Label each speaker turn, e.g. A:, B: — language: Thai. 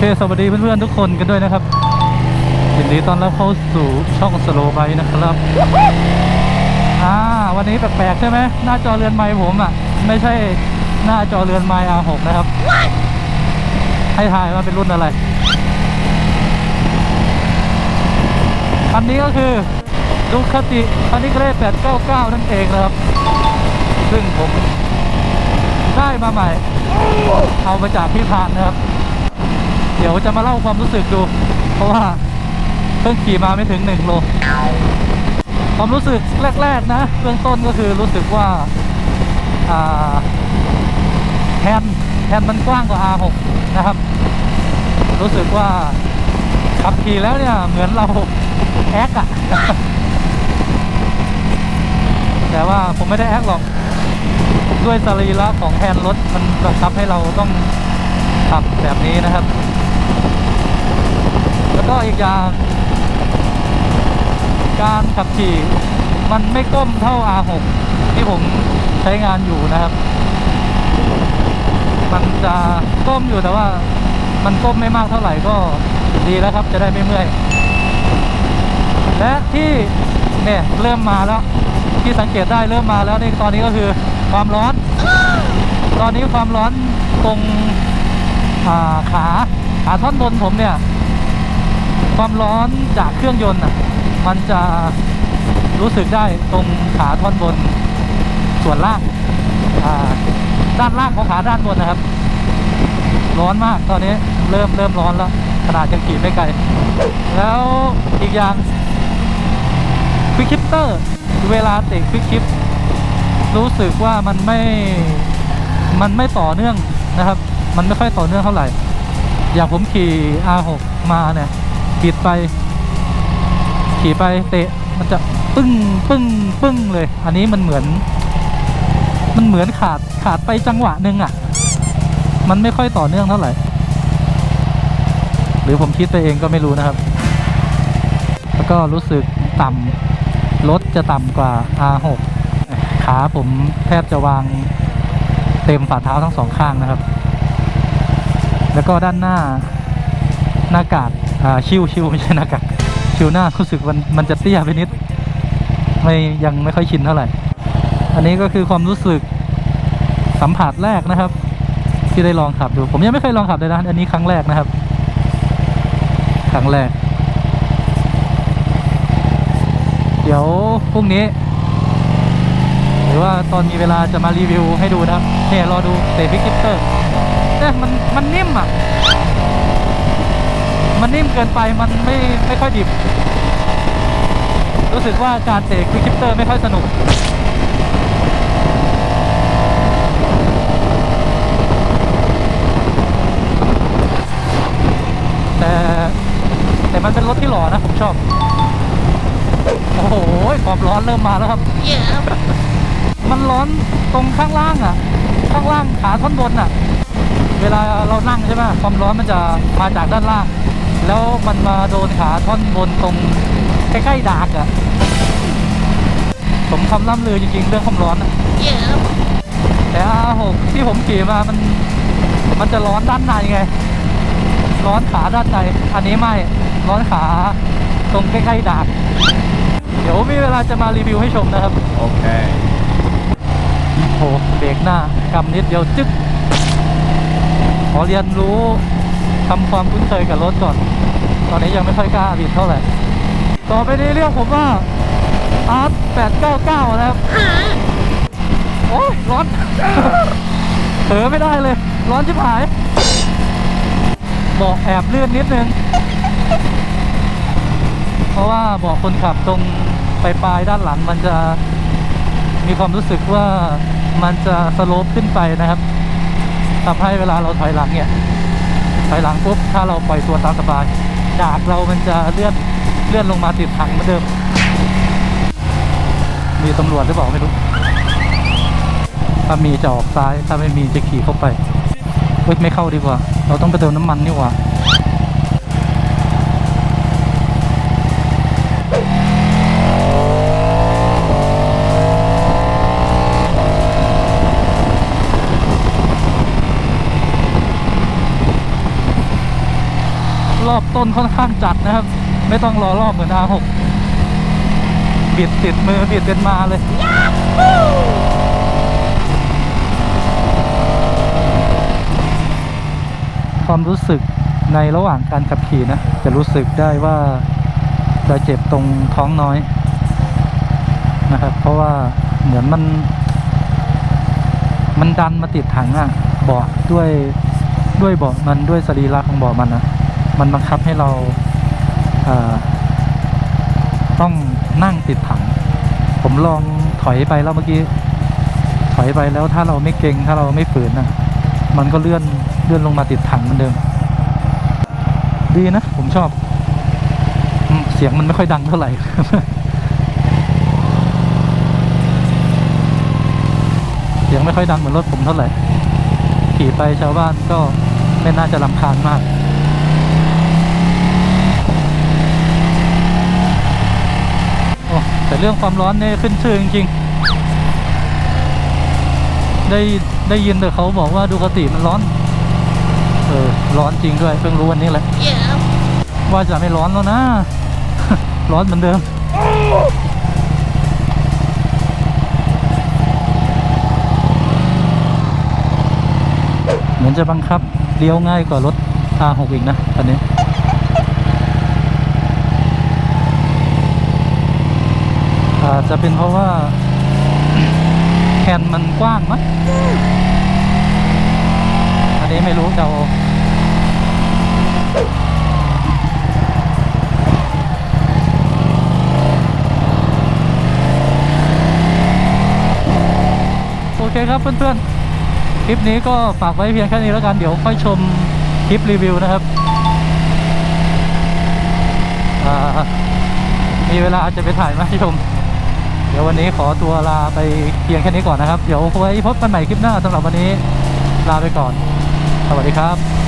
A: เค สวัสดีเพื่อนๆทุกคนกันด้วยนะครับยินดีต้อนรับเข้าสู่ช่องสโลไบนะครับ อ่า วันนี้แปลกๆใช่ไหม หน้าจอเรือนไม้ผมอะ ไม่ใช่หน้าจอเรือนไม้ R6 นะครับ ให้ทายว่าเป็นรุ่นอะไร อันนี้ก็คือดูคติคันนี้ก็เล899 นั่นเองนะครับ ซึ่งผมได้มาใหม่ เอามาจากพี่พานนะครับ เดี๋ยวจะมาเล่าความรู้สึกดู เพราะว่าเพิ่งขี่มาไม่ถึงหนึ่งโล ความรู้สึกแรก ๆ นะเบื้องต้นก็คือรู้สึกว่าแฮนแฮนมันกว้างกว่า R6 นะครับ รู้สึกว่าขับขี่แล้วเนี่ย เหมือนเราแอคอะแต่ว่าผมไม่ได้แอคหรอก ด้วยสรีระของแฮนรถมันบังคับให้เราต้องขับแบบนี้นะครับ อีกอย่าง การขับขี่มันไม่ก้มเท่า R6 ที่ผมใช้งานอยู่นะครับ มันจะก้มอยู่แต่ว่า มันก้มไม่มากเท่าไหร่ก็ดีแล้วครับ จะได้ไม่เมื่อย และที่เนี่ยเริ่มมาแล้ว ที่สังเกตได้เริ่มมาแล้วในตอนนี้ก็คือความร้อน ตอนนี้ความร้อนตรงขาขาท่อนบนผมเนี่ย ความร้อนจากเครื่องยนต์มันจะรู้สึกได้ตรงขาท่อนบนส่วนล่างด้านล่างของขาด้านบนนะครับ ร้อนมากตอนนี้เริ่มเริ่มร้อนแล้วขนาดยังขี่ไม่ไกล แล้วอีกอย่างควิกคิปเตอร์เวลาเตะควิกคิปรู้สึกว่ามันไม่มันไม่ต่อเนื่องนะครับ มันไม่ค่อยต่อเนื่องเท่าไหร่ อย่างผมขี่ R6 มาเนี่ย ปิดไป ขี่ไปเตะมันจะปึ้งปึ้งปึ้งเลย อันนี้มันเหมือน มันเหมือนขาดขาดไปจังหวะหนึ่งอะ มันไม่ค่อยต่อเนื่องเท่าไหร่ หรือผมคิดไปเองก็ไม่รู้นะครับ แล้วก็รู้สึกต่ำรถจะต่ำกว่า R6 ขาผมแทบจะวางเต็มฝ่าเท้าทั้งสองข้างนะครับ แล้วก็ด้านหน้าหน้ากาก อ่าชิวชิวไม่ใช่หน้ากากชิวหน้ารู้สึกมันมันจะเตี้ยไปนิด ไม่ยังไม่ค่อยชินเท่าไหร่ อันนี้ก็คือความรู้สึกสัมผัสแรกนะครับ ที่ได้ลองขับดู ผมยังไม่เคยลองขับเลยนะ อันนี้ครั้งแรกนะครับ ครั้งแรก เดี๋ยวพรุ่งนี้ หรือว่าตอนมีเวลาจะมารีวิวให้ดูนะครับเนี่ยรอดูเตะพิกิปเตอร์เนี่ยมันมันนิ่มอะ มันนิ่มเกินไปมันไม่ไม่ค่อยดิบ รู้สึกว่าการเตะควิกคิปเตอร์ไม่ค่อยสนุกแต่แต่มันเป็นรถที่หล่อนะผมชอบ โอ้โหความร้อนเริ่มมาแล้วครับมันร้อนตรงข้างล่างอะ ข้างล่างขาท่อนบนอะ เวลาเรานั่งใช่ไหมความร้อนมันจะมาจากด้านล่าง แล้วมันมาโดนขาท่อนบนตรงใกล้ๆดากอะ่ะผมคำล่ำลือจริงๆ เรื่องความร้อนอะแต่ R6 ที่ผมขี่มามัน มันจะร้อนด้านในไง ร้อนขาด้านใน อันนี้ไม่ ร้อนขาตรงใกล้ๆดาก เดี๋ยวมีเวลาจะมารีวิวให้ชมนะครับ
B: Okay.
A: โอ้โหเบรกหน้ากำนิดเดียวจึ๊กขอเรียนรู้ ทำความคุ้นเคยกับรถก่อน ตอนนี้ยังไม่ค่อยกล้าบิดเท่าไหร่ ต่อไปนี้เรียกผมว่า R 899นะครับ โอ้ยร้อน เผลอไม่ได้เลย ร้อนชิบหายบอกแอบเลื่อนนิดนึง เพราะว่าบอกคนขับตรงปลายปลายด้านหลังมันจะมีความรู้สึกว่ามันจะสโลปขึ้นไปนะครับทำให้เวลาเราถอยหลังเนี่ย ถอยหลังปุ๊บถ้าเราปล่อยตัวตามสบาย ดากเรามันจะเลื่อนเลื่อนลงมาติดถังเหมือนเดิม มีตำรวจหรือเปล่าไม่รู้ ถ้ามีจะออกซ้ายถ้าไม่มีจะขี่เข้าไปเฮ้ยไม่เข้าดีกว่า เราต้องไปเติมน้ำมันนี่หว่า ต้นค่อนข้างจัดนะครับ ไม่ต้องรอรอบเหมือน R6 บิดติดมือบิดเป็นมาเลย ความรู้สึกในระหว่างการขับขี่นะ จะรู้สึกได้ว่าจะเจ็บตรงท้องน้อยนะครับ เพราะว่าเหมือนมัน มันดันมาติดถังอะเบาะด้วยด้วยเบาะมันด้วยสรีระของเบาะมันนะ มันบังคับให้เราเต้องนั่งติดถัง ผมลองถอยไปแล้วเมื่อกี้ ถอยไปแล้วถ้าเราไม่เก่งถ้าเราไม่ฝืนนะมันก็เลื่อนเลื่อนลงมาติดถังเหมือนเดิม ดีนะ ผมชอบ เสียงมันไม่ค่อยดังเท่าไหร่เสียงไม่ค่อยดังเหมือนรถผมเท่าไหร่ขี่ไปชาวบ้านก็ไม่น่าจะลำคาญมาก โอ้ แต่เรื่องความร้อนเนี่ยขึ้นชื่อจริงๆ ได้ได้ยินแต่เขาบอกว่าดูกติมันร้อน เออ ร้อนจริงด้วย เพิ่งรู้วันนี้แหละว่าจะไม่ร้อนแล้วนะ ร้อนเหมือนเดิม เหมือนจะบังคับเลี้ยวง่ายกว่ารถ R6 อีกนะคันนี้ อาจจะเป็นเพราะว่าแคนมันกว้างมั้งอันนี้ไม่รู้เดาเอาโอเคครับเพื่อนๆ คลิปนี้ก็ฝากไว้เพียงแค่นี้แล้วกัน เดี๋ยวค่อยชมคลิปรีวิวนะครับมีเวลาจะไปถ่ายมาให้ชม ดี๋ยววันนี้ขอตัวลาไปเพียงแค่นี้ก่อนนะครับ เดี๋ยวไว้พบกันใหม่คลิปหน้าสำหรับวันนี้ลาไปก่อน สวัสดีครับ